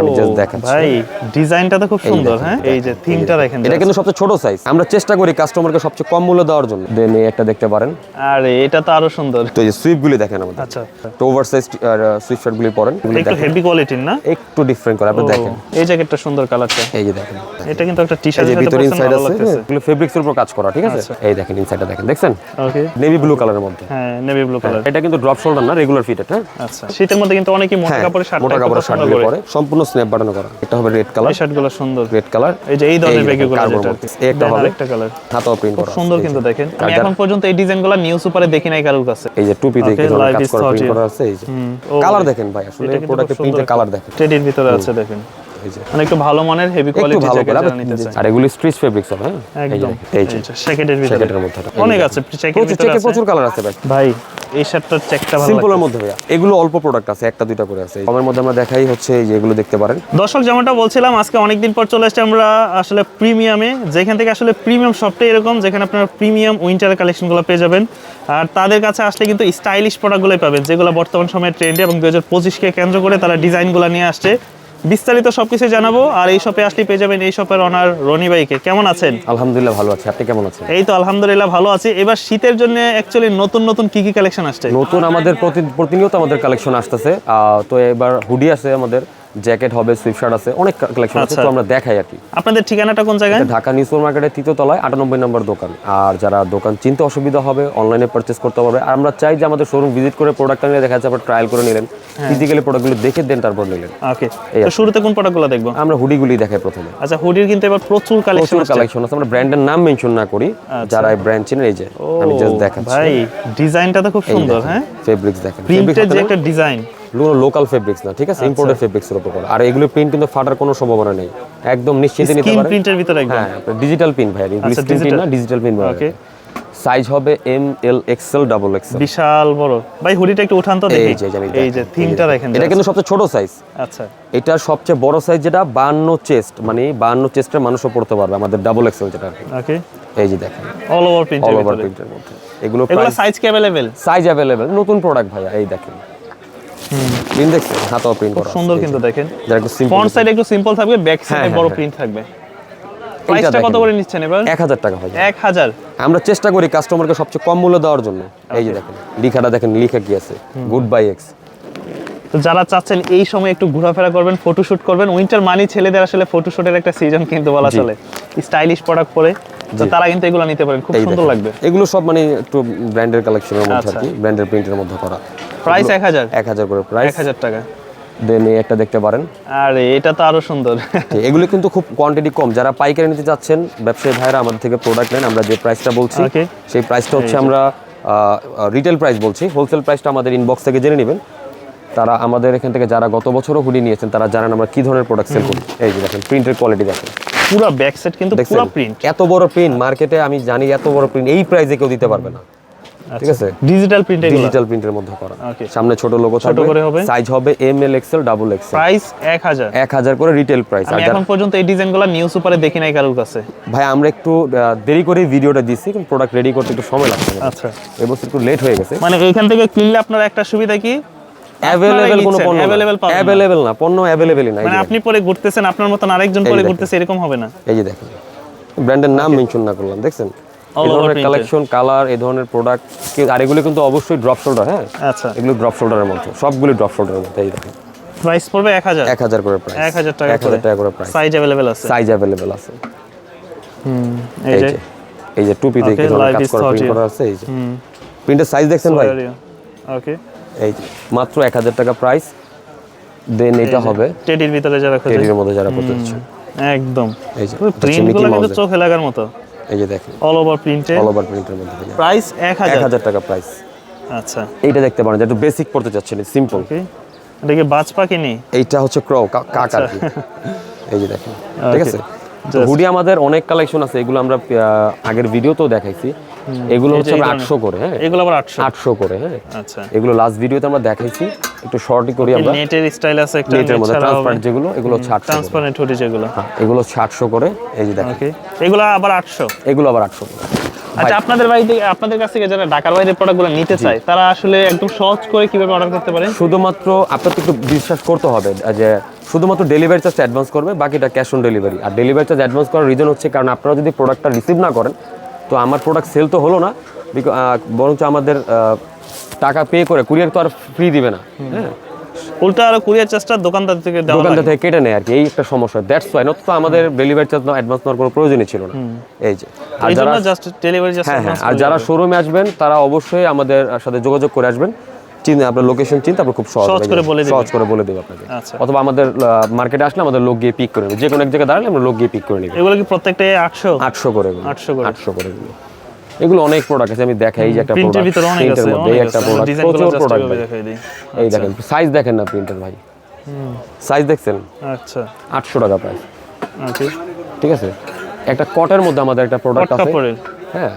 আমি just দেখাচ্ছি। ভাই ডিজাইনটা তো খুব সুন্দর হ্যাঁ? এই যে থিমটা দেখেন। এটা কিন্তু সবচেয়ে ছোট সাইজ আমরা চেষ্টা করি কাস্টমারকে সবচেয়ে কম মূল্য দেওয়ার জন্য। দেন এই একটা দেখতে পারেন। আরে এটা তো আরও সুন্দর। তো এই সুইপ গুলি দেখেন আমাদের। আচ্ছা তো ওভার সাইজ সুইপ শার্ট গুলি পরেন। একটু হেভি কোয়ালিটির না? একটু ডিফারেন্ট করে আপনি দেখেন। এই জ্যাকেটটা সুন্দর কালারটা এই যে দেখেন এটা কিন্তু একটা টি এই যে ভিতরে ইনসাইড আছে এগুলো ফেব্রিক্স এর উপর কাজ করা ঠিক আছে। এই দেখেন ইনসাইডটা দেখেন দেখছেন? ওকে নেভি ব্লু কালারের মধ্যে। হ্যাঁ নেভি ব্লু কালার এটা কিন্তু ড্রপ শোল্ডার না রেগুলার হ্যাঁ? আচ্ছা শীতের মধ্যে কিন্তু অনেকেই মোটা হ্যাঁ, কাপড়ের শার্ট মোটা কাপড়ের শার্ট পরে। সম্পূর্ণ স্ন্যাপ বাটন করা। এটা হবে রেড কালার শার্টগুলো সুন্দর। রেড কালার এই যে এই ধরনের ব্যাগগুলো যেটা একটা হবে একটা কালার হাতাও প্রিন্ট খুব করা। সুন্দর কিন্তু দেখেন। আমি এখন পর্যন্ত এই ডিজাইনগুলো নিউজ উপরে দেখি নাই কারোর কাছে। এই যে ধরনের life কাজ করা প্রিন্ট করা আছে এই যে। কালার দেখেন ভাই আসলে সুন্দর প্রিন্টের কালার দেখেন। টেডির ভিতরে আছে দেখেন। মানে একটু ভালো মানের হেভি কোয়ালিটি জ্যাকেট নিতে চায়। আর এগুলো স্ট্রিচ ফেব্রিক্স হবে হ্যাঁ? একদম। এই যে। জ্যাকেটের ভিতরে। জ্যাকেটের মধ্যে এটা। অনেক আছে জ্যাকেটের প্রচুর ভিতরে প্রচুর কালার আছে ভাই। ভাই এই শার্টটার চেকটা ভালো সিম্পলের মধ্যে ভাইয়া। এগুলো অল্প প্রোডাক্ট আছে একটা দুইটা করে আছে। কমের মধ্যে আমরা দেখাই হচ্ছে এই যে এগুলো দেখতে পারেন। দর্শক যেমনটা বলছিলাম আজকে অনেকদিন পর চলে আসছে আমরা আসলে প্রিমিয়ামে যেখান থেকে আসলে প্রিমিয়াম শপটাই এরকম যেখানে আপনারা প্রিমিয়াম উইন্টার কালেকশনগুলো পেয়ে যাবেন। আর তাদের কাছে আসলে কিন্তু স্টাইলিশ প্রোডাক্টগুলোই পাবেন যেগুলো বর্তমান সময়ে ট্রেন্ডে এবং দু হাজার পঁচিশকে কেন্দ্র করে তারা ডিজাইনগুলো নিয়ে আসছে। বিস্তারিত সবকিছু জানাব আর এই শপে আসলে পেয়ে যাবেন এই শপের অনার রনি ভাইকে। কেমন আছেন? আলহামদুলিল্লাহ ভালো আছি। আপনি কেমন আছেন? এই তো আলহামদুলিল্লাহ ভালো আছি। এবার শীতের জন্য অ্যাকচুয়ালি নতুন নতুন কি কি কালেকশন আসছে? নতুন আমাদের প্রতি- প্রতিনিয়ত আমাদের কালেকশন আসতেছে। আহ, তো এবার হুডি আছে আমাদের। জ্যাকেট হবে সুইপশার্ট আছে অনেক কালেকশন আছে আচ্ছা। তো আমরা দেখাই আর কি। আপনাদের ঠিকানাটা কোন জায়গায়? ঢাকা নিউ সুপার মার্কেটের তৃতীয় তলায় আটানব্বই নম্বর দোকান। আর যারা দোকান চিনতে অসুবিধা হবে অনলাইনে পারচেস করতে পারবে। আর আমরা চাই যে আমাদের শোরুম ভিজিট করে প্রোডাক্টটা নিয়ে দেখা যাচ্ছে আবার ট্রায়াল করে নিলেন। ফিজিক্যালি প্রোডাক্টগুলো দেখে দেন তারপর নিলেন। ওকে তো শুরুতে কোন প্রোডাক্টগুলো দেখব? আমরা হুডিগুলি দেখাই প্রথমে। আচ্ছা হুডির কিন্তু এবার প্রচুর কালেকশন প্রচুর কালেকশন আছে। আমরা ব্র্যান্ডের নাম মেনশন না করি যারা এই ব্র্যান্ড চিনেন এই যে আমি জাস্ট দেখাচ্ছি। ভাই ডিজাইনটা তো খুব সুন্দর হ্যাঁ? ফেব্রিক্স দেখেন। প্রিন্টের যে একটা ডিজাইন লোকাল ফেব্রিক্স না ঠিক আছে ইম্পোর্টেড ফেব্রিক্স এর উপর করা। আর এগুলো প্রিন্ট কিন্তু ফাটার কোনো সম্ভাবনা নেই একদম নিশ্চিন্তে নিতে স্কিন পারেন প্রিন্টের ভিতরে একদম হ্যাঁ ডিজিটাল পিন ভাই এগুলো আচ্ছা, স্ক্রিন প্রিন্ট digital। না ডিজিটাল পিন Okay. সাইজ হবে M L XL double XL বিশাল বড় ভাই হুডিটা একটু উঠান তো দেখি এই যে আমি এই যে থিমটা দেখেন এটা কিন্তু সবচেয়ে ছোট সাইজ আচ্ছা এটা সবচেয়ে বড় সাইজ যেটা বান্ন চেস্ট মানে বান্ন চেস্টের মানুষও পড়তে পারবে আমাদের ডাবল এক্সেল যেটা আর কি। ওকে এই যে দেখেন অল ওভার প্রিন্টের অল ওভার ভিতরে প্রিন্টের মধ্যে এগুলো এগুলো সাইজ কি अवेलेबल সাইজ অ্যাভেলেবেল নতুন প্রোডাক্ট ভাইয়া এই দেখেন প্রিন্ট দেখছেন? হাতাও প্রিন্ট করা সুন্দর কিন্তু দেখেন। একটু সিম্পল ফ্রন্ট সাইড একটু সিম্পল থাকবে ব্যাক সাইডে হ্যাঁ, বড় হ্যাঁ। প্রিন্ট থাকবে। প্রাইসটা কত করে নিচ্ছেন এবার? এক হাজার টাকা ভাই এক হাজার। আমরা চেষ্টা করি কাস্টমারকে সবচেয়ে কম মূল্য দেওয়ার জন্য। এই যে দেখেন লিখাটা দেখেন লিখা কি আছে? গুড বাই এক্স তো যারা চাচ্ছেন এই সময় একটু ঘোরাফেরা করবেন ফটোশুট করবেন উইন্টার মানি ছেলেদের আসলে ফটোশুটের একটা সিজন কিন্তু বলা চলে। স্টাইলিশ প্রোডাক্ট পরে। তো তারা কিন্তু এগুলো নিতে পারেন। খুব সুন্দর লাগবে। এগুলো সব মানে একটু ব্র্যান্ডের কালেকশনের মধ্যে আর আচ্ছা। কি ব্র্যান্ডের প্রিন্টের মধ্যে করা। প্রাইস এক হাজার। এক হাজার করে প্রাইস এক হাজার টাকা। দেন এই একটা দেখতে পারেন। আর এটা তো আরও সুন্দর। এগুলো কিন্তু খুব কোয়ান্টিটি কম। যারা পাইকারি নিতে চাচ্ছেন ব্যবসায়ী ভাইরা আমাদের থেকে প্রোডাক্ট নেন আমরা যে প্রাইসটা বলছি সেই প্রাইসটা হচ্ছে আমরা রিটেল প্রাইস বলছি। হোলসেল প্রাইসটা আমাদের ইনবক্স থেকে জেনে নেবেন। তারা আমাদের এখান থেকে যারা গত বছরও হুডি নিয়েছেন তারা জানেন আমরা কি ধরনের প্রোডাক্ট সেল করি। এই যে দেখেন প্রিন্টের কোয়ালিটি দেখেন। পুরো ব্যাক সেট কিন্তু পুরো প্রিন্ট এত বড় প্রিন্ট মার্কেটে আমি জানি এত বড় প্রিন্ট এই প্রাইসে কেউ দিতে পারবে না। ঠিক আছে? ডিজিটাল প্রিন্ট ডিজিটাল প্রিন্টের মধ্যে করা। সামনে ছোট লোগো ছোট করে হবে। সাইজ হবে M L XL double XL price এক হাজার। এক হাজার করে রিটেল প্রাইস আমি এখন পর্যন্ত এই ডিজাইনগুলো নিউজ সুপারে দেখি নাই কারোর কাছে। ভাই আমরা একটু দেরি করে ভিডিওটা দিচ্ছি কিন্তু প্রোডাক্ট রেডি করতে একটু সময় লাগছে আচ্ছা। এবছর একটু লেট হয়ে গেছে। মানে এইখান থেকে কিনলে আপনার একটা সুবিধা কি? অ্যাভেলেবেল কোনো পণ্য। অ্যাভেলেবেল না। পণ্য অ্যাভেলেবেলই না মানে আপনি পরে ঘুরতেছেন আপনার মতন আরেকজন পরে ঘুরতেছে এরকম হবে না। এই যে দেখেন। ব্র্যান্ডের নাম মেনশন না করলাম দেখছেন? কালেকশন কালার এই ধরনের প্রোডাক্ট আর এগুলো কিন্তু অবশ্যই ড্রপ শোল্ডার হ্যাঁ? আচ্ছা। এগুলো ড্রপ শোল্ডারের মধ্যে সবগুলো ড্রপ শোল্ডারের মধ্যে এই দেখেন। প্রাইস পড়বে করে প্রাইস এক হাজার টাকা এক হাজার টাকা করে প্রাইস সাইজ আছে। সাইজ আছে। এই এই যে। এই যে ধরনের life কাজ করা প্রিন্ট করা আছে এই যে। প্রিন্টের সাইজ দেখছেন ভাই? ওকে এই যে মাত্র এক হাজার টাকা প্রাইস দেন এটা হবে টেডির ভিতরে যারা খোঁজে। টেরির মধ্যে যারা পড়তে একদম। এই যে প্রিন্টগুলো কিন্তু চোখে লাগার মতো। এই যে দেখেন। অল ওভার প্রিন্টে অল ওভার প্রিন্টের মধ্যে প্রাইস এক এক হাজার। হাজার টাকা প্রাইস আচ্ছা। এইটা দেখতে পারেন একটু বেসিক পড়তে চাচ্ছেন সিম্পল এটা কি বাজ পাখি নেই এইটা হচ্ছে ক্রো কাক আর কি। এই যে দেখেন ঠিক আচ্ছা। আছে তো হুডি আমাদের অনেক কালেকশন আছে এগুলো আমরা আগের ভিডিওতেও দেখাইছি। এগুলো হচ্ছে আমরা। আটশো করে হ্যাঁ? এগুলো আবার আটশো। আটশো করে হ্যাঁ? আচ্ছা। এগুলো লাস্ট ভিডিওতে আমরা দেখাইছি। একটু শর্টই করি আমরা। নেটের স্টাইল আছে একটা নেটের মধ্যে ট্রান্সপারেন্ট যেগুলো এগুলো। ট্রান্সপারেন্ট হুডি যেগুলো হ্যাঁ, এগুলো আটশো করে এই যে দেখেন। ওকে এগুলো আবার আটশো। এগুলো আবার আটশো করে। আচ্ছা আপনাদের থেকে আপনাদের কাছ থেকে যারা ঢাকার বাইরে প্রোডাক্টগুলো নিতে চায় তারা আসলে একদম সহজ করে কীভাবে অর্ডার করতে পারে? শুধুমাত্র আপনাকে একটু বিশ্বাস করতে হবে যে শুধুমাত্র ডেলিভারি চার্জ অ্যাডভান্স করবে বাকিটা ক্যাশ অন ডেলিভারি আর ডেলিভারি চার্জ অ্যাডভান্স করার রিজন হচ্ছে কারণ আপনারা যদি প্রোডাক্টটা রিসিভ না করেন তো আমার প্রোডাক্ট সেল তো হলো না বরঞ্চ আমাদের টাকা পে করে কুরিয়ার তো আর ফ্রি দিবে না হ্যাঁ? উল্টা আরও কুরিয়ার চার্জটা দোকানদার থেকে দোকানদার থেকে কেটে নেয় আর কি এই একটা সমস্যা। দ্যাটস ওয়াই তো আমাদের ডেলিভারি চার্জ অ্যাডভান্স নেওয়ার কোনো প্রয়োজনই ছিল না। এই যে আর যারা জাস্ট ডেলিভারি হ্যাঁ হ্যাঁ আর যারা শোরুমে আসবেন তারা অবশ্যই আমাদের সাথে যোগাযোগ করে আসবেন। চিনে আপনার লোকেশন চিনতে আপনার খুব সহজ করে বলে দিবে। সহজ করে বলে দেবে আপনাকে। আচ্ছা। অথবা আমাদের মার্কেটে আসলে আমাদের লোক গিয়ে পিক করে নেবে। যে কোনো এক জায়গায় দাঁড়ালে আমরা লোক গিয়ে পিক করে নেবে। এগুলো কি প্রত্যেকটা আটশো আটশো করে। 800 করে। আটশো করে এগুলো অনেক প্রোডাক্ট আছে আমি দেখাই এই যে একটা প্রিন্টের ভিতরে অনেক আছে প্রিন্টের মধ্যে একটা প্রোডাক্ট প্রচুর প্রোডাক্ট দেখাই দিই। এই দেখেন সাইজ দেখেন না প্রিন্টের ভাই। সাইজ দেখছেন? আচ্ছা। আটশো টাকা প্রাইস ওকে ঠিক আছে? একটা কটের মধ্যে আমাদের একটা প্রোডাক্ট আছে। হ্যাঁ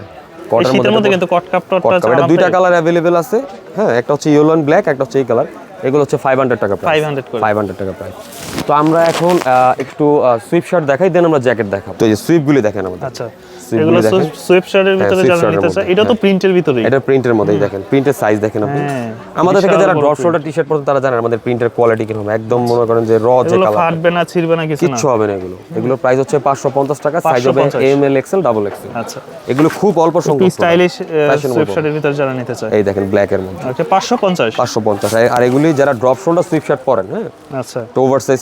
কটের মধ্যে কিন্তু কট কাপড়টা এটা দুইটা কালার অ্যাভেলেবেল আছে। হ্যাঁ একটা হচ্ছে ইয়েলো অ্যান্ড ব্ল্যাক একটা হচ্ছে এই কালার এগুলো হচ্ছে ফাইভ হান্ড্রেড টাকা প্রাইস 500 করে। ফাইভ হান্ড্রেড টাকা প্রাইস তো আমরা এখন একটু সুইপ শার্ট দেখাই দেন আমরা জ্যাকেট দেখাবো। তো এই সুইপগুলি দেখেন আমাদের। আচ্ছা এগুলো সুইপ শার্টের ভিতরে যারা নিতে চায় এটা তো প্রিন্টের ভিতরেই। এটা প্রিন্টের মধ্যেই দেখেন। প্রিন্টের সাইজ দেখেন আপনি। হ্যাঁ, আমাদের থেকে যারা ড্রপ শোল্ডার টি শার্ট তারা জানেন আমাদের প্রিন্টের কোয়ালিটি কীরকম। একদম মনে করেন যে র যে এগুলো কালার ফাটবে না ছিড়বে না কিছু না। কিচ্ছু হবে না এগুলো। এগুলোর প্রাইস হচ্ছে পাঁচশো পঞ্চাশ টাকা সাইজ হবে 550 M L XL double XL আচ্ছা। এগুলো খুব অল্প সংখ্যক স্টাইলিশ সুইপ শার্টের ভিতরে যারা নিতে চায়। এই দেখেন ব্ল্যাক এর মধ্যে। পঞ্চাশ। পাঁচশো পঞ্চাশ। আর এগুলি যারা ড্রপ শোল্ডার সুইপ শার্ট পরেন হ্যাঁ? আচ্ছা। তো ওভার সাইজ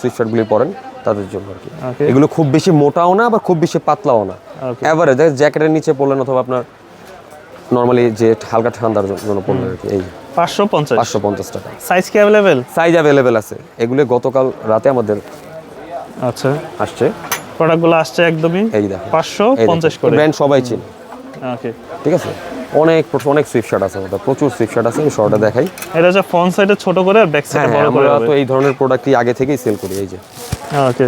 সুইপ শার্টগুলি পরেন তাদের জন্য আর কি। এগুলো খুব বেশি মোটাও না আবার খুব বেশি পাতলাও না. এভারেজ জ্যাকেটের নিচে পড়লেন অথবা আপনার নর্মালি যে হালকা ঠান্ডার জন্য পড়লেন আর কি এই পাঁচশো পঞ্চাশ। পাঁচশো পঞ্চাশ টাকা। সাইজ কি অ্যাভেলেবেল সাইজ অ্যাভেলেবেল আছে। এগুলি গতকাল রাতে আমাদের আচ্ছা। আসছে। প্রোডাক্টগুলো আসছে একদমই এই দেখেন। পাঁচশো পঞ্চাশ করে। ব্র্যান্ড সবাই চিনে। ওকে ঠিক আছে? অনেক অনেক সুইফট শার্ট আছে আমাদের প্রচুর সুইফট শার্ট আছে আমি শর্টে দেখাই। এটা যে ফ্রন্ট সাইডে ছোট করে আর ব্যাক হ্যাঁ সাইডে হ্যাঁ বড় করে আমরা তো এই ধরনের প্রোডাক্টই আগে থেকেই সেল করি এই যে। ওকে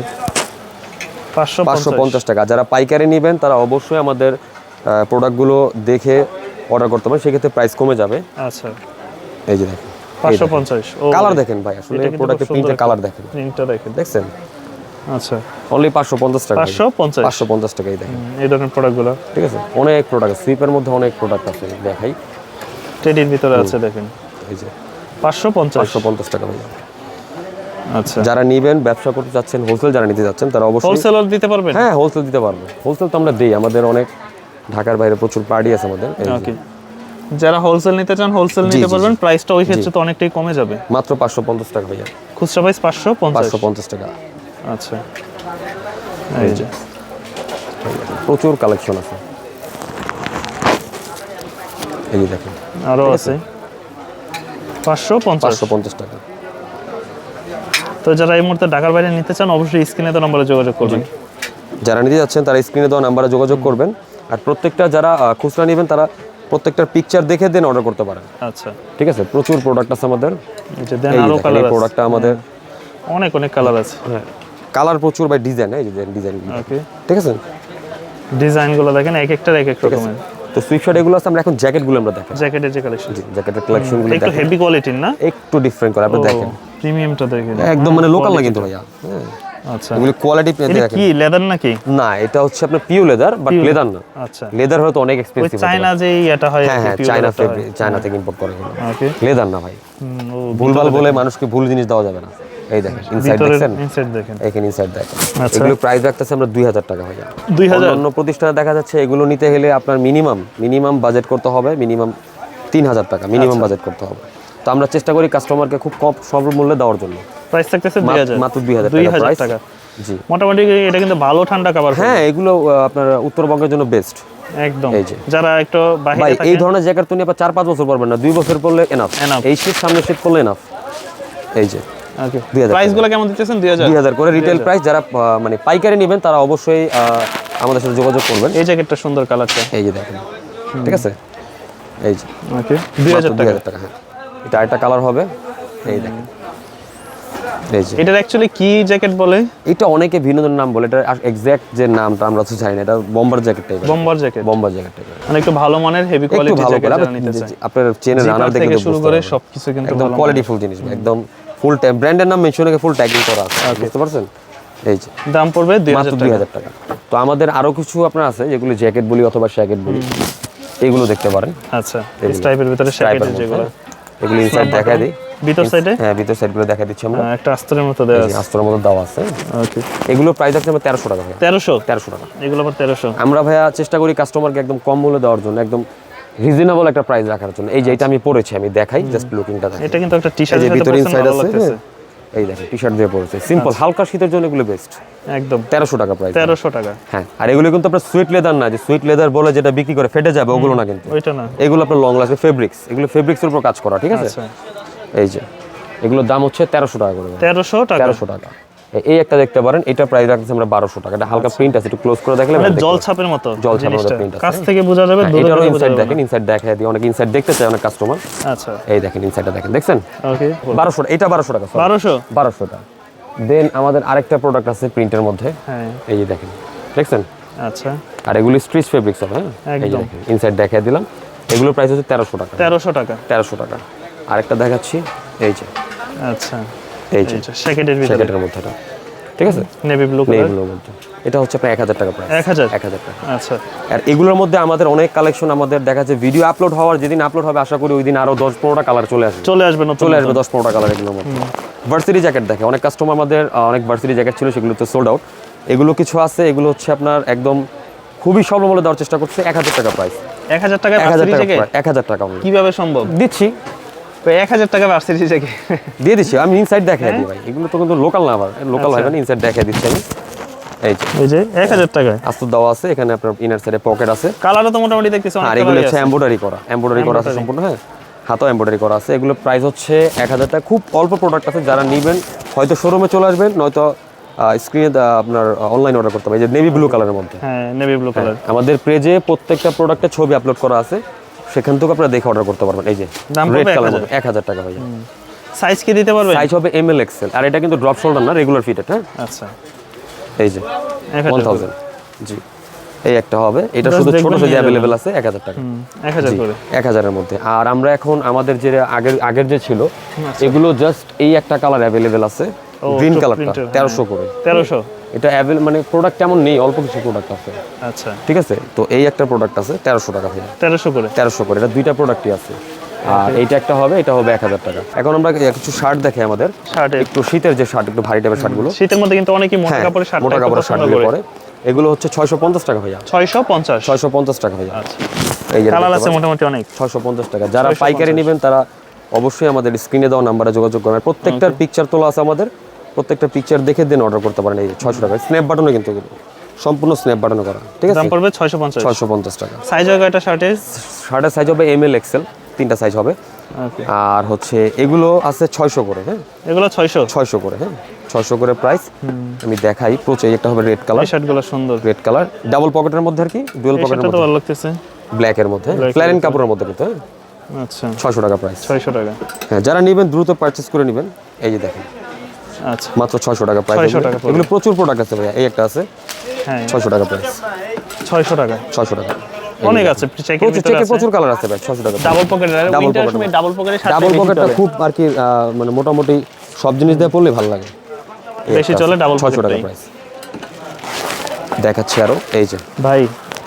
পঞ্চাশ। পঞ্চাশ টাকা। যারা পাইকারি নেবেন তারা অবশ্যই আমাদের প্রোডাক্টগুলো দেখে অর্ডার করতে পারেন সেক্ষেত্রে প্রাইস কমে যাবে। আচ্ছা। এই যে দেখেন পাঁচশো পঞ্চাশ। ও কালার দেখেন ভাই আসলে প্রোডাক্টের প্রিন্টের কালার দেখেন। প্রিন্টটা দেখেন। দেখছেন? আচ্ছা। অনলি পাঁচশো পঞ্চাশ টাকা। পাঁচশো পঞ্চাশ? পাঁচশো পঞ্চাশ টাকাই দেখেন এই ধরনের প্রোডাক্টগুলো ঠিক আছে অনেক প্রোডাক্ট সুইপের মধ্যে অনেক প্রোডাক্ট আছে দেখাই। টেডির ভিতরে আছে দেখেন। এই যে। পাঁচশো পঞ্চাশ? পাঁচশো পঞ্চাশ টাকা ভাই আচ্ছা। যারা নিবেন ব্যবসা করতে চাচ্ছেন হোলসেল যারা নিতে যাচ্ছেন তারা অবশ্যই হোলসেলার দিতে পারবেন? হ্যাঁ হোলসেল দিতে পারব। হোলসেল তো আমরা দিই। আমাদের অনেক ঢাকার বাইরে প্রচুর পার্টি আছে আমাদের। ওকে যারা হোলসেল নিতে চান হোলসেল নিতে পারবেন। প্রাইসটা ওই ক্ষেত্রে তো অনেকটাই কমে যাবে। মাত্র পাঁচশো পঞ্চাশ টাকা ভাইয়া। খুচরা প্রাইস পাঁচশো পঞ্চাশ। পাঁচশো পঞ্চাশ টাকা। আচ্ছা। এই যে। প্রচুর কালেকশন আছে। এই যে দেখেন। আরও আছে? পাঁচশো পঞ্চাশ। পাঁচশো পঞ্চাশ টাকা। তো যারা এই মুহূর্তে ঢাকার বাইরে নিতে চান অবশ্যই স্ক্রিনে তো নম্বরে যোগাযোগ করবেন। যারা নিতে যাচ্ছেন তারা স্ক্রিনে দেওয়া নাম্বারে যোগাযোগ করবেন। আর প্রত্যেকটা যারা খুচরা নেবেন তারা প্রত্যেকটার পিকচার দেখে দেন অর্ডার করতে পারেন। আচ্ছা। ঠিক আছে? প্রচুর প্রোডাক্ট আছে আমাদের। এই যে দেন এই কালার প্রোডাক্টটা আমাদের। অনেক অনেক কালার আছে। হ্যাঁ। কালার প্রচুর বাই ডিজাইন এই যে ডিজাইন ওকে ঠিক আছে? ডিজাইনগুলো দেখেন এক একটার এক এক রকমের। তো সুইফট এগুলো আছে আমরা এখন জ্যাকেটগুলো আমরা দেখাই। জ্যাকেটের যে কালেকশন জ্যাকেটের কালেকশনগুলো একটু হেভি কোয়ালিটির না? একটু ডিফারেন্ট করে আপনি দেখেন। প্রিমিয়ামটা দেখেন। একদম মানে লোকাল না কিন্তু ভাইয়া। হ্যাঁ আচ্ছা। এগুলো কোয়ালিটি এটা দেখেন। কি লেদার নাকি? না এটা হচ্ছে আপনার পিউ লেদার বাট লেদার না। আচ্ছা। লেদার হয়তো অনেক এক্সপেন্সিভ চায়না যে এটা হয় হ্যাঁ হ্যাঁ চায়না ফেব্রিক চায়না থেকে ইম্পোর্ট করে ওকে লেদার না ভাই। ভুলভাল বলে মানুষকে ভুল জিনিস দেওয়া যাবে না। এই দেখেন ইনসাইড দেখছেন? ইনসাইড দেখেন। এখানে ইনসাইড দেখেন। আচ্ছা। এগুলো প্রাইস রাখতেছে আমরা দুই হাজার টাকা ভাইয়া। 2000 অন্য প্রতিষ্ঠানে দেখা যাচ্ছে এগুলো নিতে গেলে আপনার মিনিমাম মিনিমাম বাজেট করতে হবে মিনিমাম তিন হাজার টাকা মিনিমাম আচ্ছা। বাজেট করতে হবে। তো আমরা চেষ্টা করি কাস্টমারকে খুব কম স্বল্প মূল্যে দেওয়ার জন্য। প্রাইস থাকতেছে মাত্র- দুই হাজার। দুই টাকা জি। মোটামুটি এটা কিন্তু ভালো ঠান্ডা কাবার হ্যাঁ এগুলো আপনার উত্তরবঙ্গের জন্য বেস্ট একদম। এই যে। যারা একটু বাইরে এই ধরনের জ্যাকেট তুমি আবার চার পাঁচ বছর পরবেন না দুই বছর পরলে এনাফ। এই শীত সামনে শীত পরলে এনাফ এই যে। ওকে 2000 টাকা। প্রাইসগুলো কেমন দিতেছেন? দুই হাজার। দুই হাজার করে রিটেল প্রাইস যারা মানে পাইকারি নেবেন তারা অবশ্যই আমাদের সাথে যোগাযোগ করবেন। এই জ্যাকেটটা সুন্দর কালারটা এই যে দেখেন। ঠিক আছে? এই যে। ওকে দুই হাজার দুই টাকা টাকা হ্যাঁ। এটা একটা কালার হবে। এই দেখেন। এটার অ্যাকচুয়ালি কি জ্যাকেট বলে? এটা অনেকে ভিন্ন নাম বলে। এটা এক্সাক্ট যে নামটা আমরা তো জানি না। এটা বম্বার জ্যাকেট টাইপের বম্বার জ্যাকেট। বম্বার জ্যাকেট টাইপের মানে একটু ভালো মানের হেভি কোয়ালিটি জ্যাকেট নিতে আপনার চেনের রানার দেখে শুরু করে সবকিছু কিন্তু একদম কোয়ালিটিফুল জিনিস। একদম ফুল ট্যাগ ব্র্যান্ডের নাম মেনশন করে ফুল ট্যাগিং করা আছে বুঝতে পারছেন? এই যে দাম পড়বে মাত্র দুই টাকা হাজার টাকা। তো আমাদের আরও কিছু আপনার আছে যেগুলো জ্যাকেট বলি অথবা শ্যাকেট বলি এগুলো দেখতে পারেন। আচ্ছা এগুলো। স্ট্রাইপের ভিতরে শ্যাকেট যেগুলো। এগুলো ইনসাইড Snap দেখা দিই। ভিতর সাইডে হ্যাঁ ভিতর সাইডগুলো দেখা দিচ্ছি আমরা। একটা আস্তরের মতো দেওয়া আছে। আস্তরের মধ্যে দেওয়া আছে। ওকে এগুলো প্রাইস আছে আমার তেরোশো টাকা ভাইয়া। তেরোশো? তেরোশো টাকা। এগুলো আবার তেরোশো। আমরা ভাইয়া চেষ্টা করি কাস্টমারকে একদম কম মূল্যে দেওয়ার জন্য একদম রিজনেবল একটা প্রাইস রাখার জন্য। এই যে এটা আমি পরেছি আমি দেখাই জাস্ট লুকিংটা দেখাই। এটা কিন্তু একটা টি শার্ট ভিতরে ইনসাইড আছে হ্যাঁ। এই দেখেন টি শার্ট দিয়ে পরেছে। সিম্পল হালকা শীতের জন্য এগুলো বেস্ট একদম। তেরোশো টাকা প্রাইস তেরোশো টাকা। হ্যাঁ আর এগুলো কিন্তু আপনার সুইট লেদার না যে সুইট লেদার বলে যেটা বিক্রি করে ফেটে যাবে ওগুলো না কিন্তু। ওইটা না। এগুলো আপনার লং লাস্টে ফেব্রিক্স এগুলো ফেব্রিক্সের উপর কাজ করা ঠিক আছে? আচ্ছা। এই যে এগুলোর দাম হচ্ছে তেরোশো টাকা করে। তেরোশো টাকা। তেরোশো টাকা। এ- এই একটা দেখতে পারেন এটা প্রাইস রাখতেছি আমরা বারোশো টাকা। এটা হালকা প্রিন্ট আছে একটু ক্লোজ করে দেখলে মানে জল ছাপের মতো। জল ছাপের মতো print আছে। কাছ থেকে বোঝা যাবে হ্যাঁ, এটারও ইনসাইড দেখেন ইনসাইড দেখা দিই অনেক ইনসাইড দেখতে চায় অনেক কাস্টমার আচ্ছা। এই দেখেন ইনসাইডটা দেখেন দেখছেন? ওকে বারোশো এটা বারোশো টাকা বারোশো? বারোশো টাকা। দেন আমাদের আরেকটা প্রোডাক্ট আছে প্রিন্টের মধ্যে। হ্যাঁ। এই যে দেখেন দেখছেন? আচ্ছা। আর এগুলি স্ট্রিচ ফেব্রিক্স হবে হ্যাঁ? এই। দেখেন ইনসাইড দেখাই দিলাম। এগুলো প্রাইস হচ্ছে তেরোশো টাকা। তেরোশো টাকা। তেরোশো টাকা। আরেকটা দেখাচ্ছি এই যে। আচ্ছা। এই যে স্যাকেটের ভিতরে। জ্যাকেটের মধ্যে ঠিক আছে? নেভি ব্লু কালার মধ্যে। এটা হচ্ছে আপনার এক হাজার টাকা প্রাইস এক হাজার? এক হাজার টাকা। আচ্ছা। আর এগুলোর মধ্যে আমাদের অনেক কালেকশন আমাদের দেখা যাচ্ছে ভিডিও আপলোড হওয়ার যেদিন আপলোড হবে আশা করি ওই দিন আরও দশ পনেরোটা কালার চলে আসবে। চলে আসবে চলে আসবে দশ পনেরোটা কালার এগুলোর মধ্যে। ভার্সিটি জ্যাকেট দেখে অনেক কাস্টমার আমাদের অনেক ভার্সিটি জ্যাকেট ছিল সেগুলো তো সোল্ড আউট এগুলো কিছু আছে এগুলো হচ্ছে আপনার একদম খুবই স্বল্প মূল্যে দেওয়ার চেষ্টা করছে এক হাজার টাকা প্রাইস এক হাজার টাকা এক হাজার টাকা এক হাজার টাকা কীভাবে সম্ভব? দিচ্ছি। এক হাজার টাকা ভার্সিটি থেকে দিয়ে দিচ্ছি আমি ইনসাইড দেখাই দিই ভাই। এগুলো তো কিন্তু লোকাল না আবার। লোকাল হয় না ইনসাইড দেখাই দিচ্ছি আমি। এই যে। এই যে এক হাজার টাকায় আস্ত দেওয়া আছে এখানে আপনার ইনার সাইডে পকেট আছে। কালারও তো মোটামুটি দেখতেছি অনেক আর এগুলো হচ্ছে এমব্রয়ডারি করা। এমব্রয়ডারি করা আছে সম্পূর্ণ হ্যাঁ? হাতও এমব্রয়ডারি করা আছে। এগুলো প্রাইস হচ্ছে এক হাজার টাকা। খুব অল্প প্রোডাক্ট আছে যারা নেবেন হয়তো শোরুমে চলে আসবেন নয়তো স্ক্রিনে আপনার অনলাইন অর্ডার করতে হবে। এই যে নেভি ব্লু কালারের মধ্যে। হ্যাঁ নেভি ব্লু কালার আমাদের পেজে প্রত্যেকটা প্রোডাক্টের ছবি আপলোড করা আছে। সেখান থেকে আপনারা দেখে অর্ডার করতে পারবেন। এই যে দাম রেড কালার 1000 এক হাজার টাকা ভাই সাইজ কি দিতে পারবে সাইজ হবে এম এল এক্সেল আর এটা কিন্তু ড্রপ শোল্ডার না রেগুলার ফিটেড হ্যাঁ? আচ্ছা। এই যে ওয়ান। থাউজেন্ড জি। এই একটা হবে। এটা শুধু ছোট সাইজে অ্যাভেলেবেল আছে এক হাজার টাকা। এক হাজার করে। এক হাজারের মধ্যে। আর আমরা এখন আমাদের যে আগের আগের যে ছিল এগুলো জাস্ট এই একটা কালার অ্যাভেলেবেল আছে। গ্রিন কালারটা printed, হ্যাঁ। তেরোশো করে। তেরোশো? এটা অ্যাভেল মানে প্রোডাক্ট তেমন নেই অল্প কিছু প্রোডাক্ট আছে। আচ্ছা। ঠিক আছে? তো এই একটা প্রোডাক্ট আছে তেরোশো টাকা ভাইয়া। তেরোশো করে? তেরোশো করে এটা দুইটা প্রোডাক্টই আছে। আর এইটা একটা হবে এটা হবে এক হাজার টাকা। এখন আমরা কিছু শার্ট দেখে আমাদের। শার্টে একটু শীতের যে শার্ট একটু ভারী টাইপের শার্টগুলো শীতের মধ্যে কিন্তু অনেকেই মোটা হ্যাঁ কাপড়ের শার্ট মোটা কাপড়ের শার্টগুলো পরে। এগুলো হচ্ছে ছয়শো পঞ্চাশ টাকা ভাইয়া। ছয়শো পঞ্চাশ? ছয়শো পঞ্চাশ টাকা ভাইয়া। আচ্ছা। এই যে কালার আছে মোটামুটি অনেক। ছয়শো পঞ্চাশ টাকা। যারা পাইকারি নেবেন তারা অবশ্যই আমাদের স্ক্রিনে দেওয়া নাম্বারে যোগাযোগ করবেন। প্রত্যেকটার পিকচার তোলা আছে আমাদের। প্রত্যেকটা পিকচার দেখে দেন অর্ডার করতে পারেন। এই ছয়শো টাকা। স্ন্যাপ বাটনে কিন্তু সম্পূর্ণ স্ন্যাপ বাটন করা। ঠিক আছে? দাম পড়বে ছয়শো পঞ্চাশ। ছয়শো পঞ্চাশ টাকা। সাইজ হয় কয়টা শার্টের শার্টের সাইজ হবে এম এল এক্সেল তিনটা সাইজ হবে। আর হচ্ছে এগুলো আছে ছয়শো করে হ্যাঁ? এগুলো ছয়শো? ছয়শো করে হ্যাঁ? ছয়শো করে প্রাইস আমি দেখাই। প্রচুর একটা হবে রেড কালার শার্টগুলো সুন্দর। রেড কালার ডাবল পকেটের মধ্যে আর কি? ডুয়েল পকেটের মধ্যে। ভালো লাগতেছে। ব্ল্যাকের মধ্যে। Black কাপড়ের মধ্যে। কিন্তু হ্যাঁ? আচ্ছা। ছয়শো টাকা প্রাইস ছয়শো টাকা। হ্যাঁ যারা নেবেন দ্রুত পারচেস করে নেবেন। এই যে দেখেন। আচ্ছা। মাত্র ছয়শো টাকা প্রাইস 600 টাকা এগুলো প্রচুর প্রোডাক্ট আছে ভাইয়া এই একটা আছে। হ্যাঁ। ছয়শো টাকা প্রাইস ছয়শো টাকা। ছয়শো টাকা। অনেক আছে চেকের প্রচুর ভিতরে আছে। প্রচুর কালার আছে ভাই ছয়শো টাকা। ডাবল উইন্টার pocket সময় ডাবল পকেটের শার্ট ডাবল পকেটটা খুব আর কি মানে মোটামুটি সব জিনিস দিয়ে পড়লে ভালো লাগে। বেশি চলে double 600 টাকা প্রাইস দেখাচ্ছি আরও এই যে। ভাই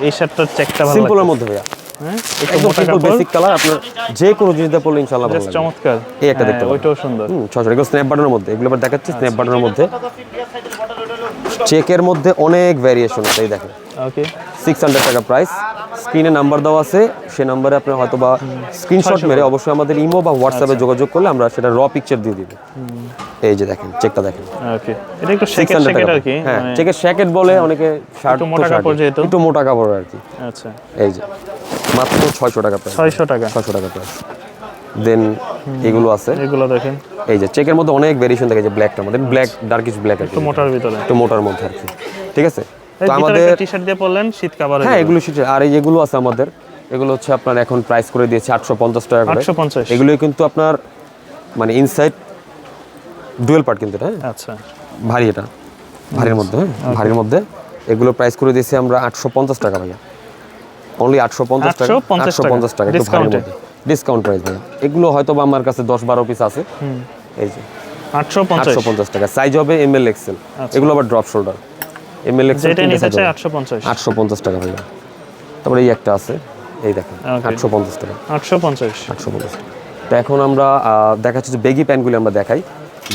এই শার্টটার চেকটা ভালো সিম্পলের মধ্যে ভাইয়া। হ্যাঁ? একদম সিম্পল বেসিক কালার আপনার যে কোনো জিনিস দিয়ে পড়লে ইনশাআল্লাহ ভালো লাগবে। চমৎকার। এই একটা দেখতে ওইটাও সুন্দর। হুম ছয়শো এগুলো স্ন্যাপ বাটনের মধ্যে। এগুলো আবার দেখাচ্ছি স্ন্যাপ বাটনের মধ্যে। চেকের মধ্যে অনেক ভ্যারিয়েশন আছে এই দেখেন। ওকে সিক্স হান্ড্রেড টাকা প্রাইস স্ক্রিনে নাম্বার দেওয়া আছে। সে নাম্বারে আপনার হয়তো বা স্ক্রিনশট মেরে অবশ্যই আমাদের ইমো বা হোয়াটসঅ্যাপে আচ্ছা। যোগাযোগ করলে আমরা সেটা র পিকচার দিয়ে দিব। এই যে দেখেন চেকটা দেখেন। ওকে এটা একটু সিক্স শেকেট হান্ড্রেড শেকেট টাকা আর কি হ্যাঁ মানে- চেকের শ্যাকেট বলে অনেকে শার্ট একটু মোটা কাপড় যেহেতু। একটু মোটা কাপড় আর কি। আচ্ছা। এই যে। মাত্র ছয়শো টাকা ছয়শো টাকা। ছয়শো টাকা প্রাইস দেন এগুলো আছে। এগুলো দেখেন। এই যে চেকের মধ্যে অনেক ভেরিয়েশন থাকে যে ব্ল্যাকটার মধ্যে। ব্ল্যাক ডার্কিশ ব্ল্যাক একটু মোটার ভিতরে। একটু মোটার মধ্যে আর কি। ঠিক আছে? তো আমাদের টি-শার্ট দিয়ে পরলেন শীত কাভার হ্যাঁ এগুলো শীতের। আর এই যেগুলো আছে আমাদের এগুলো হচ্ছে আপনার এখন প্রাইস করে দিয়েছে আটশো পঞ্চাশ টাকা করে। আটশো পঞ্চাশ। এগুলো কিন্তু আপনার মানে ইনসাইড ডুয়েল পার্ট কিন্তু এটা হ্যাঁ? আচ্ছা। ভারী এটা। ভারীর মধ্যে হ্যাঁ? ভারীর মধ্যে। এগুলো প্রাইস করে দিয়েছি আমরা আটশো পঞ্চাশ টাকা ভাইয়া। অনলি আটশো পঞ্চাশ টাকা। 850 আটশো পঞ্চাশ টাকা একটু Discounted। মধ্যে। ডিসকাউন্ট প্রাইস এগুলো হয়তো বা আমার কাছে পিস আছে। এই যে। টাকা। সাইজ হবে এম এল এক্সেল। এগুলো আবার ড্রপ শোল্ডার যেটা চাই পঞ্চাশ। আটশো পঞ্চাশ টাকা ভাইয়া তারপরে এই একটা আছে। এই দেখেন Okay. আটশো পঞ্চাশ টাকা। আটশো পঞ্চাশ। আটশো পঞ্চাশ টাকা। তো এখন আমরা দেখাচ্ছি যে বেগি প্যান্টগুলি আমরা দেখাই।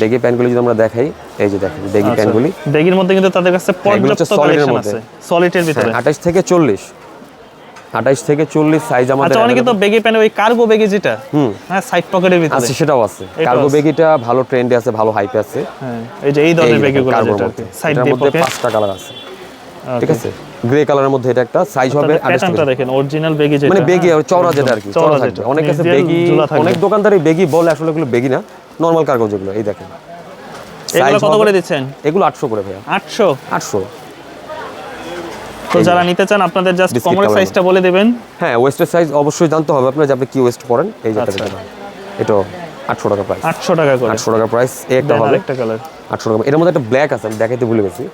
বেগি প্যান্টগুলি যদি আমরা দেখাই এই যে দেখেন বেগি প্যান্টগুলি বেগির মধ্যে কিন্তু তাদের কাছে এগুলো পর্যাপ্ত কালেকশন আছে। সলিটের ভিতরে। আঠাশ থেকে চল্লিশ। আঠাশ থেকে চল্লিশ সাইজ আমাদের আচ্ছা অনেকে তো বেগে প্যান্ট ওই কার্গো বেগে যেটা হ্যাঁ সাইড পকেটের ভিতরে। আছে সেটাও আছে। কার্গো বেগিটা ভালো ট্রেন্ডে আছে ভালো হাইপে আছে। হ্যাঁ এই যে এই ধরনের বেগগুলো যেটা সাইড দিয়ে মধ্যে পকেট পাঁচটা কালার আছে। ঠিক আছে? গ্রে কালারের মধ্যে এটা একটা সাইজ হবে আঠাশ প্যাটার্নটা দেখেন অরিজিনাল বেগে যেটা মানে বেগি হ্যাঁ, আর চওড়া যেটা আর কি চওড়া যেটা। অনেক কাছে বেগি অনেক দোকানদারই বেগি বলে আসলে এগুলো বেগি না নর্মাল কার্গো যেগুলো এই দেখেন। এগুলো কত করে দিচ্ছেন? এগুলো আটশো করে ভাইয়া। আটশো? আটশো। তো যারা নিতে চান আপনাদের জাস্ট কমরের। সাইজটা বলে দেবেন। হ্যাঁ ওয়েস্টের সাইজ অবশ্যই জানতে হবে আপনার যে আপনি কি ওয়েস্ট পরেন। এই যে একটা আচ্ছা। আটশো টাকা প্রাইস আটশো টাকা করে। আটশো টাকা প্রাইস এই একটা হবে। আরেকটা কালার আটশো টাকা। এর মধ্যে একটা ব্ল্যাক আছে আমি দেখাইতে ভুলে গেছি।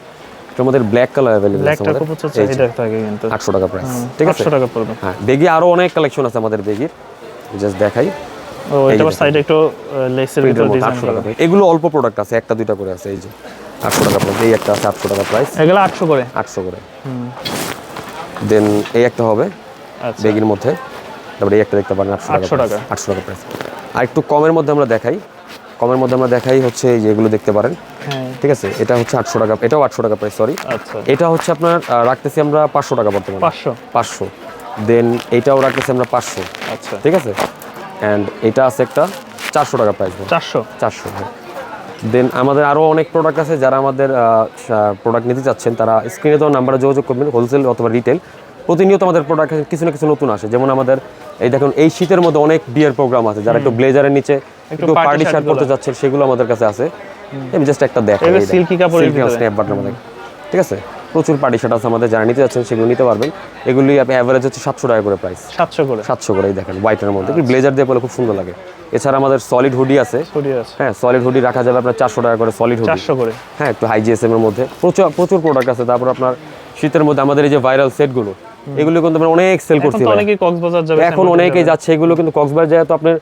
এটার মধ্যে ব্ল্যাক কালার অ্যাভেলেবল আছে আমাদের। খুব চাহিদা থাকে কিন্তু। আটশো টাকা প্রাইস ঠিক আছে? আটশো টাকা পড়বে। হ্যাঁ বেগি আরও অনেক কালেকশন আছে আমাদের বেগির জাস্ট দেখাই। ও এটা সাইডে একটু লেসের ভিতরে ডিজাইন এগুলো অল্প প্রোডাক্ট আছে একটা দুইটা করে আছে এই যে। আটশো টাকা প্রাইস এই একটা আছে আটশো টাকা প্রাইস এগুলো আটশো করে? আটশো করে। দেন এই একটা হবে আচ্ছা। বেগির মধ্যে। তারপরে এই একটা দেখতে পারেন আটশো টাকা 800 টাকা। আটশো টাকা প্রাইস আর একটু কমের মধ্যে আমরা দেখাই। কমের মধ্যে আমরা দেখাই হচ্ছে এই যে এগুলো দেখতে পারেন। হ্যাঁ। ঠিক আছে? এটা হচ্ছে আটশো টাকা এটাও আটশো টাকা প্রাইস সরি আচ্ছা। এটা হচ্ছে আপনার রাখতেছি আমরা পাঁচশো টাকা বর্তমানে। পাঁচশো? পাঁচশো। দেন এইটাও রাখতেছি আমরা পাঁচশো। আচ্ছা। ঠিক আছে? অ্যান্ড এটা আছে একটা চারশো টাকা প্রাইস চারশো? চারশো হ্যাঁ। দেন আমাদের আরও অনেক প্রোডাক্ট আছে যারা আমাদের প্রোডাক্ট নিতে চাচ্ছেন। তারা স্ক্রিনে তো নাম্বারে যোগাযোগ করবেন হোলসেল অথবা রিটেল প্রতিনিয়ত আমাদের প্রোডাক্ট কিছু না কিছু নতুন আসে। যেমন আমাদের এই দেখুন এই শীতের মধ্যে অনেক বিয়ের প্রোগ্রাম আছে। যারা একটু ব্লেজারের নিচে একটু পার্টি শার্ট পরতে চাচ্ছেন যাচ্ছেন সেগুলো আমাদের কাছে আছে। আমি জাস্ট একটা দেখ এগুলো silky স্ন্যাপ বাটনের ঠিক আছে? প্রচুর পার্টি শার্ট আছে আমাদের যারা নিতে যাচ্ছেন সেগুলো নিতে পারবেন। এগুলি আপনি অ্যাভারেজ হচ্ছে সাতশো টাকা করে প্রাইস সাতশো করে। সাতশো করেই দেখেন হোয়াইটের মধ্যে। ব্লেজার দিয়ে পরে খুব সুন্দর লাগে। এছাড়া আমাদের সলিড হুডি আছে। হ্যাঁ সলিড হুডি রাখা যাবে আপনার চারশো টাকা করে সলিড হুডি চারশো করে। হ্যাঁ একটু হাই জিএসএম এর মধ্যে। প্রচুর প্রচুর প্রোডাক্ট আছে। তারপর আপনার শীতের মধ্যে আমাদের এই যে ভাইরাল সেটগুলো এগুলো কিন্তু আমরা অনেক সেল করছি এখন অনেকেই যাচ্ছে এগুলো কিন্তু কক্সবাজার যায় তো আপনার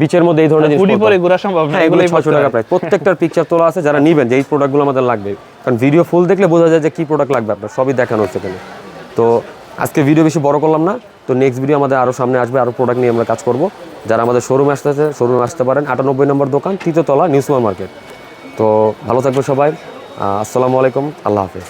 বিচের মধ্যে এই ধরনের জিনিস হুডি পড়তে পরে। ঘোরা সম্ভব না হ্যাঁ এগুলো এগুলোই ছয়শো পড়তে টাকা। প্রায় প্রত্যেকটার পিকচার তোলা আছে যারা নিবেন যে এই প্রোডাক্টগুলো আমাদের লাগবে। কারণ ভিডিও ফুল দেখলে বোঝা যায় যে কি প্রোডাক্ট লাগবে আপনার সবই দেখানো হচ্ছে এখানে। তো আজকে ভিডিও বেশি বড় করলাম না তো নেক্সট ভিডিও আমাদের আরও সামনে আসবে আরও প্রোডাক্ট নিয়ে আমরা কাজ করব। যারা আমাদের শোরুমে আসতেছে শোরুমে আসতে পারেন। আটানব্বই নম্বর দোকান তৃতীয়তলা নিউ সুপার মার্কেট তো ভালো থাকবে সবাই। আসসালামু আলাইকুম আল্লাহ হাফেজ।